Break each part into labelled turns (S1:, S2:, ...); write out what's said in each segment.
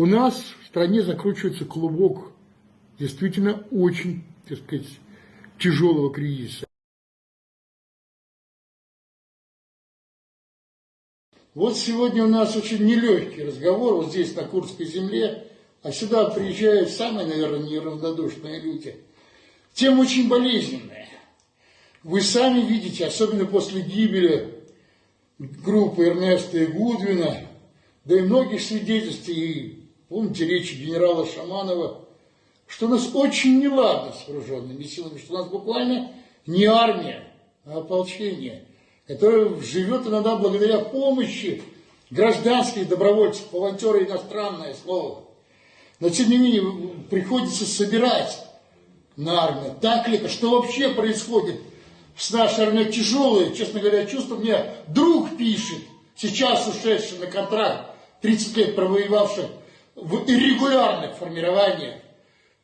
S1: У нас в стране закручивается клубок действительно очень, так сказать, тяжелого кризиса. Вот сегодня у нас очень нелегкий разговор вот здесь, на Курской земле, а сюда приезжают самые, наверное, неравнодушные люди. Тема очень болезненная. Вы сами видите, особенно после гибели группы Эрнеста и Гудвина, да и многих свидетельств, и помните речи генерала Шаманова, что у нас очень неладно с вооруженными силами, что у нас буквально не армия, а ополчение, которое живет иногда благодаря помощи гражданских добровольцев, волонтеры иностранное слово. Но тем не менее приходится собирать на армию. Так ли это? Что вообще происходит с нашей армией? Тяжелое, честно говоря, чувство. Мне друг пишет, сейчас ушедший на контракт, 30 лет провоевавший в иррегулярных формированиях.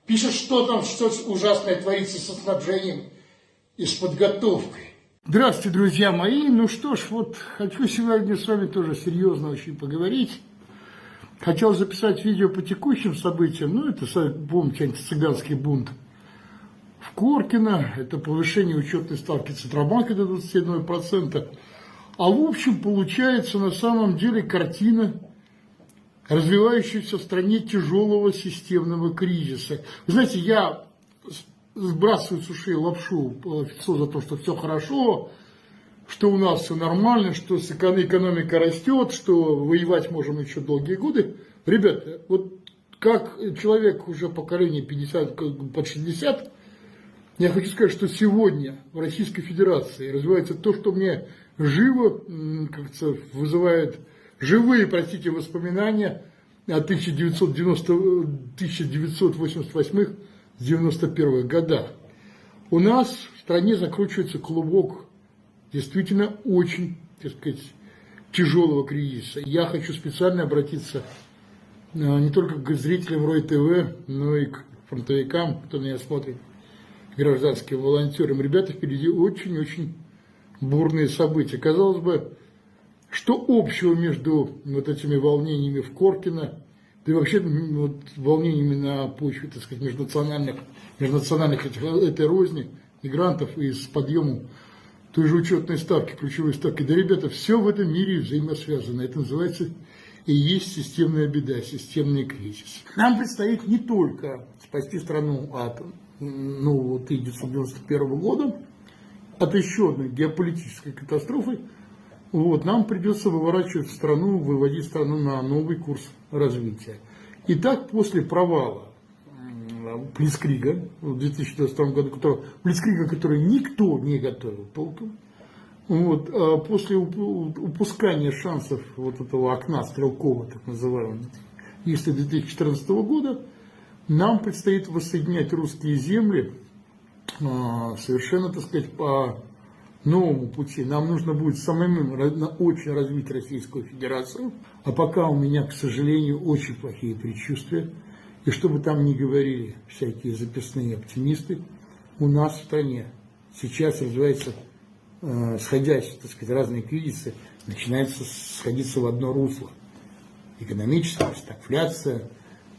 S1: Пишет, что там, что ужасное творится со снабжением и с подготовкой. Здравствуйте, друзья мои. Ну что ж, вот хочу сегодня с вами тоже серьезно очень поговорить. Хотел записать видео по текущим событиям, ну это, помните, антицыганский бунт в Коркино, это повышение учетной ставки Центробанка до 21%. А в общем получается на самом деле картина развивающегося в стране тяжелого системного кризиса. Вы знаете, я сбрасываю с ушей лапшу офицеру за то, что все хорошо, что у нас все нормально, что экономика растет, что воевать можем еще долгие годы. Ребята, вот как человек уже поколения 50, под 60, я хочу сказать, что сегодня в Российской Федерации развивается то, что мне живо, как-то вызывает живые, простите, воспоминания о 1988-91 годах. У нас в стране закручивается клубок действительно очень, так сказать, тяжелого кризиса. Я хочу специально обратиться не только к зрителям Рой ТВ, но и к фронтовикам, кто меня смотрит, гражданским волонтерам. Ребята, впереди очень-очень бурные события. Казалось бы, что общего между вот этими волнениями в Коркино, да и вообще вот, волнениями на почве, так сказать, межнациональных, межнациональных этих, этой розни, мигрантов и с подъемом той же учетной ставки, ключевой ставки. Да, ребята, все в этом мире взаимосвязано. Это называется и есть системная беда, системный кризис. Нам предстоит не только спасти страну от нового 1991 года, от еще одной геополитической катастрофы, вот, нам придется выворачивать страну, выводить страну на новый курс развития. И так после провала Плискрига в 2022 году, которого, Плискрига, который никто не готовил толком, вот, а после упускания шансов вот этого окна стрелкового, так называемого, если 2014 года, нам предстоит воссоединять русские земли а, совершенно, так сказать, по новому пути. Нам нужно будет самим очень развить Российскую Федерацию. А пока у меня, к сожалению, очень плохие предчувствия. И чтобы там не говорили всякие записные оптимисты, у нас в стране сейчас развивается э, сходящие, так сказать, разные кризисы, начинаются сходиться в одно русло. Экономическая стагфляция,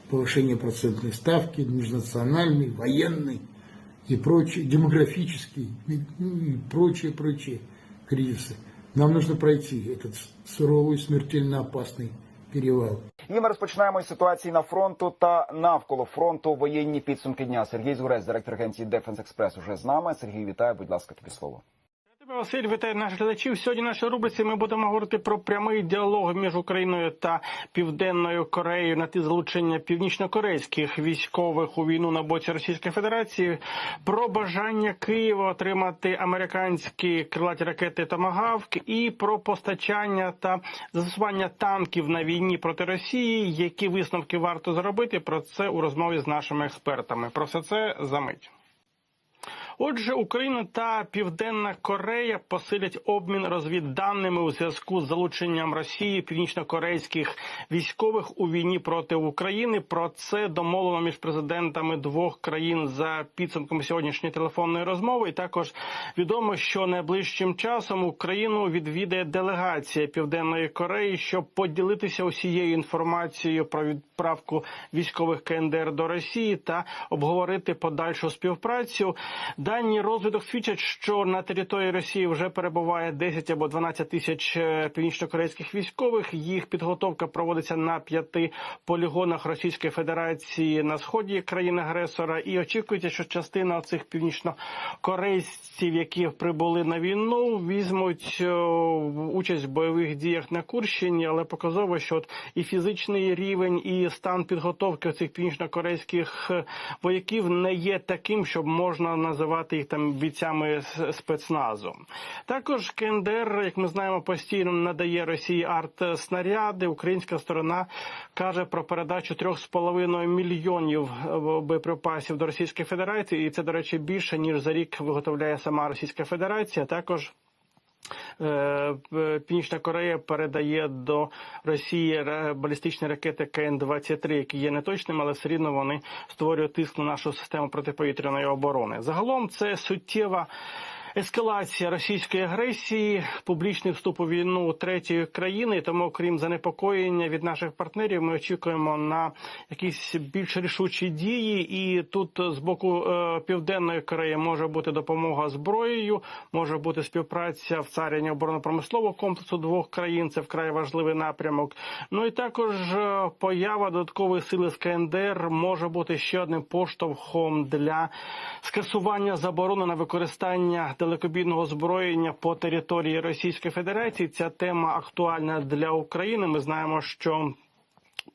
S1: повышение процентной ставки, межнациональный, военный и прочие, демографический и прочие, прочие кризисы. Нам нужно пройти этот суровый, смертельно опасный перевал.
S2: І ми розпочинаємо із ситуації на фронту та навколо фронту воєнні підсумки дня. Сергій Зурець, директор агенції Defense Express, уже з нами. Сергій, вітаю, будь ласка, тобі слово.
S3: Василь, вітаю наших глядачів. Сьогодні в нашій рубриці ми будемо говорити про прямий діалог між Україною та Південною Кореєю на ті залучення північнокорейських військових у війну на боці Російської Федерації, про бажання Києва отримати американські крилаті ракети Томагавк і про постачання та застосування танків на війні проти Росії. Які висновки варто зробити? Про це у розмові з нашими експертами. Про все це за мить. Отже, Україна та Південна Корея посилять обмін розвідданими у зв'язку з залученням Росії північнокорейських військових у війні проти України. Про це домовлено між президентами двох країн за підсумками сьогоднішньої телефонної розмови. І також відомо, що найближчим часом Україну відвідає делегація Південної Кореї, щоб поділитися усією інформацією про відправку військових КНДР до Росії та обговорити подальшу співпрацю. Дані розвідок свідчать, що на території Росії вже перебуває 10 або 12 тисяч е, північнокорейських військових. Їх підготовка проводиться на п'яти полігонах Російської Федерації на сході країни-агресора. І очікується, що частина цих північнокорейців, які прибули на війну, візьмуть е, участь в бойових діях на Курщині, але показово, що от і фізичний рівень, і стан підготовки цих північнокорейських е, вояків не є таким, щоб можна називати їх там бійцями спецназу. Також КНДР, як ми знаємо, постійно надає Росії арт-снаряди. Українська сторона каже про передачу 3,5 мільйонів е, боєприпасів до Російської Федерації, і це, до речі, більше ніж за рік виготовляє сама Російська Федерація. Також Північна Корея передає до Росії балістичні ракети КН-23, які є неточними, але все рівно вони створюють тиск на нашу систему протиповітряної оборони. Загалом це суттєва. Ескалація російської агресії, публічний вступ у війну третьої країни. Тому, крім занепокоєння від наших партнерів, ми очікуємо на якісь більш рішучі дії. І тут з боку е, південної Кореї може бути допомога зброєю, може бути співпраця в царянні оборонно-промислового комплексу двох країн. Це вкрай важливий напрямок. Ну і також е, поява додаткової сили з КНДР може бути ще одним поштовхом для скасування заборони на використання далекобійного озброєння по території Російської Федерації. Ця тема актуальна для України. Ми знаємо, що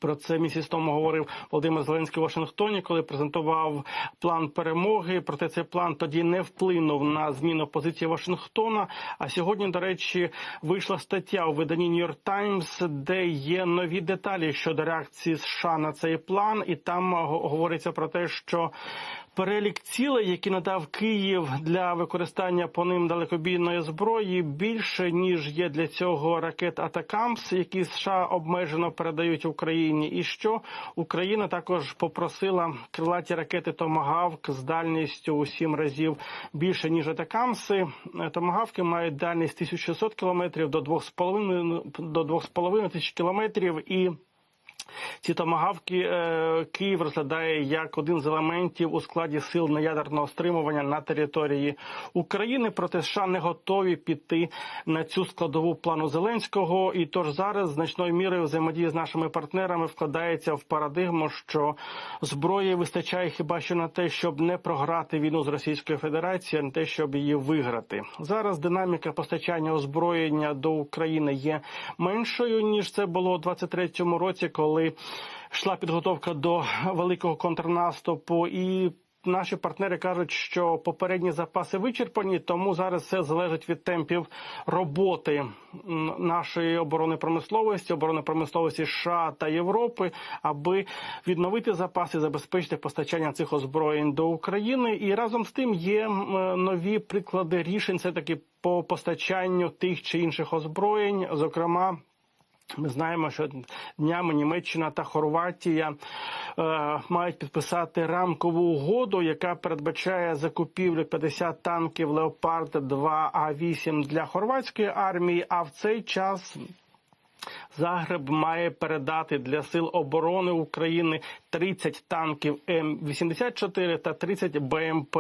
S3: про це місяць тому говорив Володимир Зеленський у Вашингтоні, коли презентував план перемоги. Проте цей план тоді не вплинув на зміну позиції Вашингтона. А сьогодні, до речі, вийшла стаття у виданні York Times, де є нові деталі щодо реакції США на цей план, і там го- говориться про те, що Перелік цілей, які надав Київ для використання по ним далекобійної зброї, більше ніж є для цього ракет Атакамс, які США обмежено передають Україні. І що Україна також попросила крилаті ракети Томагавк з дальністю у сім разів більше ніж Атакамси. Томагавки мають дальність 1600 кілометрів до 2,5 до 2,5 тисяч кілометрів і. Ці томагавки е, Київ розглядає як один з елементів у складі сил неядерного стримування на території України. Проте США не готові піти на цю складову плану Зеленського. І тож зараз значною мірою взаємодія з нашими партнерами вкладається в парадигму, що зброї вистачає хіба що на те, щоб не програти війну з Російською Федерацією, а на те, щоб її виграти. Зараз динаміка постачання озброєння до України є меншою ніж це було у 23-му році, коли йшла підготовка до великого контрнаступу і. Наші партнери кажуть, що попередні запаси вичерпані, тому зараз все залежить від темпів роботи нашої оборони промисловості, оборони промисловості США та Європи, аби відновити запаси, забезпечити постачання цих озброєнь до України. І разом з тим є нові приклади рішень, все таки по постачанню тих чи інших озброєнь, зокрема. Ми знаємо, що днями Німеччина та Хорватія е, мають підписати рамкову угоду, яка передбачає закупівлю 50 танків Леопард 2 А8 для хорватської армії. А в цей час Загреб має передати для сил оборони України 30 танків М84 та 30 БМП.